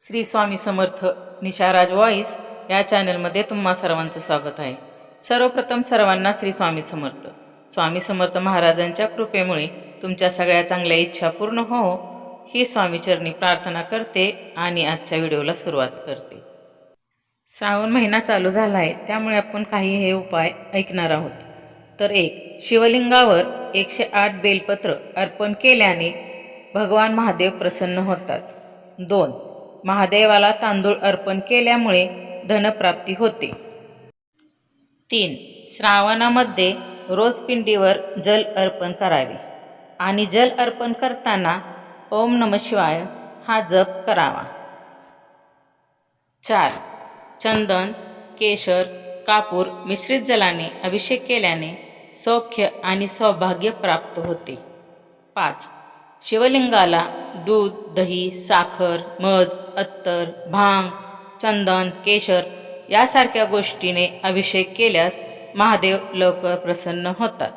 Shri Swami Samarth निशाराज voice या चॅनलमध्ये तुम्हा सर्वांचं स्वागत आहे. सर्वप्रथम सर्वांना श्री स्वामी समर्थ. स्वामी समर्थ महाराजांच्या कृपेमुळे तुमच्या सगळ्या चांगल्या इच्छा पूर्ण हो ही स्वामीचरणी प्रार्थना करते आणि आजच्या व्हिडिओला सुरुवात करते. श्रावण महिना चालू झाला आहे त्यामुळे आपण काही हे उपाय ऐकणार आहोत. तर एक शिवलिंगावर एकशे आठ बेलपत्र अर्पण केल्याने भगवान महादेव प्रसन्न होतात. दोन महादेवाला तांदूळ अर्पण केल्यामुळे धनप्राप्ती होते. तीन. श्रावणामध्ये रोज पिंडीवर जल अर्पण करावे आणि जल अर्पण करताना ओम नम शिवाय हा जप करावा. चार. चंदन केशर कापूर मिश्रित जलाने अभिषेक केल्याने सौख्य आणि सौभाग्य प्राप्त होते. पाच. शिवलिंगाला दूध दही साखर मध अत्तर भांग चंदन केशर यासारख्या गोष्टीने अभिषेक केल्यास महादेव लवकर प्रसन्न होतात.